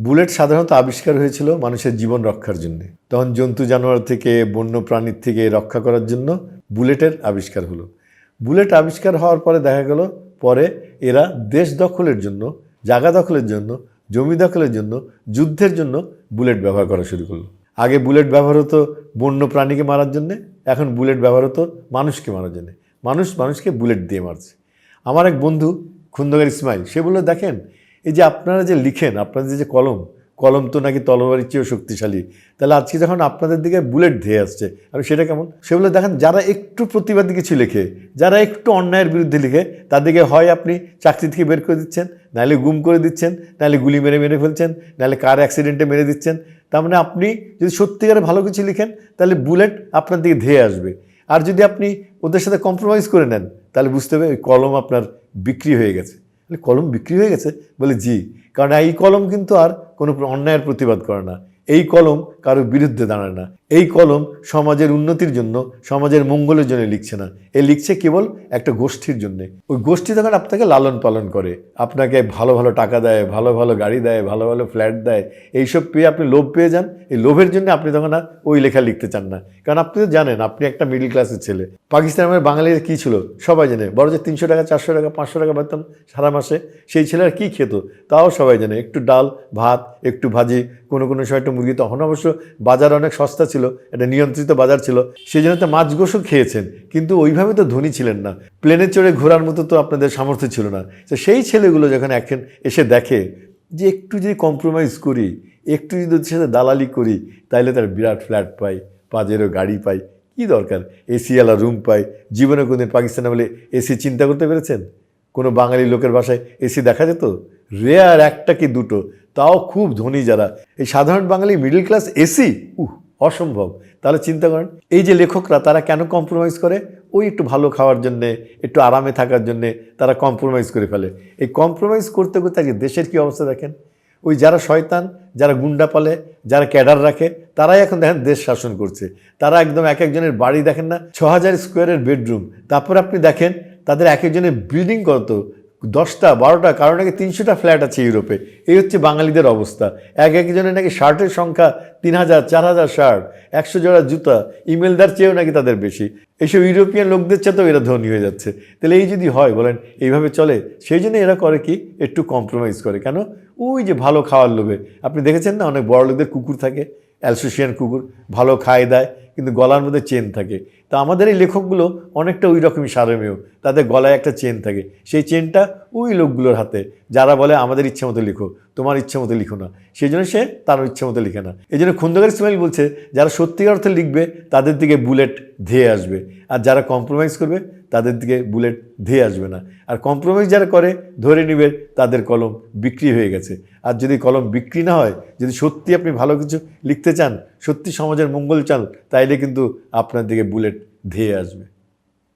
Bullet সাধারণত আবিষ্কার হয়েছিল মানুষের জীবন রক্ষার জন্য। তখন জন্তু জানোয়ার থেকে বন্য প্রাণীর থেকে রক্ষা করার জন্য বুলেটের আবিষ্কার হলো। বুলেট আবিষ্কার হওয়ার পরে দেখা গেল, পরে এরা দেশ দখলের জন্য, জায়গা দখলের জন্য, জমি দখলের জন্য, যুদ্ধের জন্য বুলেট ব্যবহার করা শুরু করল। আগে বুলেট ব্যবহার হতো বন্য প্রাণীকে মারার জন্যে, এখন বুলেট ব্যবহার হতো মানুষকে মারার জন্যে। মানুষ মানুষকে বুলেট দিয়ে মারছে। আমার এক বন্ধু খুন্দগার ইসমাইল, সে বলল, দেখেন এই যে আপনারা যে লিখেন, আপনাদের যে কলম কলম তো নাকি তলবারির চেয়েও শক্তিশালী। তাহলে আজকে যখন আপনাদের দিকে বুলেট ধেয়ে আসছে, আর সেটা কেমন? সেগুলো দেখেন, যারা একটু প্রতিবাদী কিছু লেখে, যারা একটু অন্যায়ের বিরুদ্ধে লিখে, তাদেরকে হয় আপনি চাকরি থেকে বের করে দিচ্ছেন, নাহলে গুম করে দিচ্ছেন, নাহলে গুলি মেরে মেরে ফেলছেন, নাহলে কার অ্যাক্সিডেন্টে মেরে দিচ্ছেন। তার মানে আপনি যদি সত্যিকারে ভালো কিছু লিখেন, তাহলে বুলেট আপনার দিকে ধেয়ে আসবে। আর যদি আপনি ওদের সাথে কম্প্রোমাইজ করে নেন, তাহলে বুঝতে হবে ওই কলম আপনার বিক্রি হয়ে গেছে। কলম বিক্রি হয়ে গেছে? বলে, জি। কারণ এই কলম কিন্তু আর কোনো অন্যায়ের প্রতিবাদ করে না। এই কলম কারোর বিরুদ্ধে দাঁড়ায় না। এই কলম সমাজের উন্নতির জন্য, সমাজের মঙ্গলের জন্য লিখছে না। এ লিখছে কেবল একটা গোষ্ঠীর জন্য। ওই গোষ্ঠী তখন আপনাকে লালন পালন করে। আপনাকে ভালো ভালো টাকা দেয়, ভালো ভালো গাড়ি দেয়, ভালো ভালো ফ্ল্যাট দেয়। এইসব পেয়ে আপনি লোভ পেয়ে যান। এই লোভের জন্য আপনি তখন আর ওই লেখা লিখতে চান না। কারণ আপনি তো জানেন, আপনি একটা মিডিল ক্লাসের ছেলে। পাকিস্তানের বাঙালির কী ছিল? সবাই জানে। বড় যে তিনশো টাকা, চারশো টাকা, পাঁচশো টাকা বেতন সারা মাসে। সেই ছেলেরা কী খেত? তাও সবাই জানে। একটু ডাল, ভাত, একটু ভাজি, কোনো কোনো সময় একটু মুরগি তখন অবশ্য বাজার অনেক সস্তা ছিল, একটা নিয়ন্ত্রিত বাজার ছিল, সেই জন্য তো মাছ গোসও খেয়েছেন। কিন্তু ওইভাবে তো ধনী ছিলেন না। প্লেনে চড়ে ঘোরার মতো তো আপনাদের সামর্থ্য ছিল না। তো সেই ছেলেগুলো যখন এখন এসে দেখে যে একটু যদি কম্প্রোমাইজ করি, একটু যদি ওদের সাথে দালালি করি তাহলে তার বিরাট ফ্ল্যাট পাই, পাজেরও গাড়ি পাই, কি দরকার? এসিওয়ালা রুম পাই। জীবনে কোনোদিন পাকিস্তানে বলে এসি চিন্তা করতে পেরেছেন? কোনো বাঙালি লোকের বাসায় এসি দেখা যেত? রেয়ার একটা কি দুটো? তাও খুব ধনী যারা। এই সাধারণ বাঙালি মিডল ক্লাস এসি উহ, অসম্ভব। তাহলে চিন্তা করেন, এই যে লেখকরা, তারা কেন কম্প্রোমাইজ করে? ওই একটু ভালো খাওয়ার জন্যে, একটু আরামে থাকার জন্যে তারা কম্প্রোমাইজ করে ফেলে। এই কম্প্রোমাইজ করতে করতে আজকে দেশের কী অবস্থা দেখেন? ওই যারা শয়তান, যারা গুন্ডা পালে, যারা ক্যাডার রাখে, তারাই এখন দেখেন দেশ শাসন করছে। তারা একদম এক একজনের বাড়ি দেখেন না ছ হাজার স্কোয়ারের বেডরুম তারপর আপনি দেখেন, তাদের এক একজনের বিল্ডিং কত? দশটা, বারোটা, কারও নাকি তিনশোটা ফ্ল্যাট আছে ইউরোপে। এই হচ্ছে বাঙালিদের অবস্থা। এক একজনের নাকি শার্টের সংখ্যা তিন হাজার চার হাজার শার্ট একশো জোড়া জুতা, ইমেলদার চেয়েও নাকি তাদের বেশি। এইসব ইউরোপিয়ান লোকদের চেয়েও এরা ধনী হয়ে যাচ্ছে। তাহলে এই যদি হয়, বলেন, এইভাবে চলে, সেই জন্য এরা করে কি? একটু কম্প্রোমাইজ করে। কেন? ওই যে ভালো খাওয়ার লোভে। আপনি দেখেছেন না, অনেক বড় লোকদের কুকুর থাকে অ্যালসোসিয়ান কুকুর, ভালো খায় দেয় কিন্তু গলার মধ্যে চেন থাকে। তা আমাদের এই লেখকগুলো অনেকটা ওই রকমই সারমেয়। তাদের গলায় একটা চেন থাকে। সেই চেনটা ওই লোকগুলোর হাতে। যারা বলে, আমাদের ইচ্ছে মতো লিখো, তোমার ইচ্ছে মতো লিখো না। সেই জন্য সে তার ইচ্ছে মতো লিখে না। এই জন্য খন্দকার ইসমাইল বলছে, যারা সত্যিকার অর্থে লিখবে, তাদের দিকে বুলেট ধেয়ে আসবে। আর যারা কম্প্রোমাইজ করবে, তাদের দিকে বুলেট ধেয়ে আসবে না। আর কম্প্রোমাইজ যারা করে, ধরে নিবে, তাদের কলম বিক্রি হয়ে গেছে। আর যদি কলম বিক্রি না হয়, যদি সত্যি আপনি ভালো কিছু লিখতে চান সত্যি সমাজের মঙ্গল চান তাইলে কিন্তু আপনার দিকে বুলেট ধেয়ে আসবে।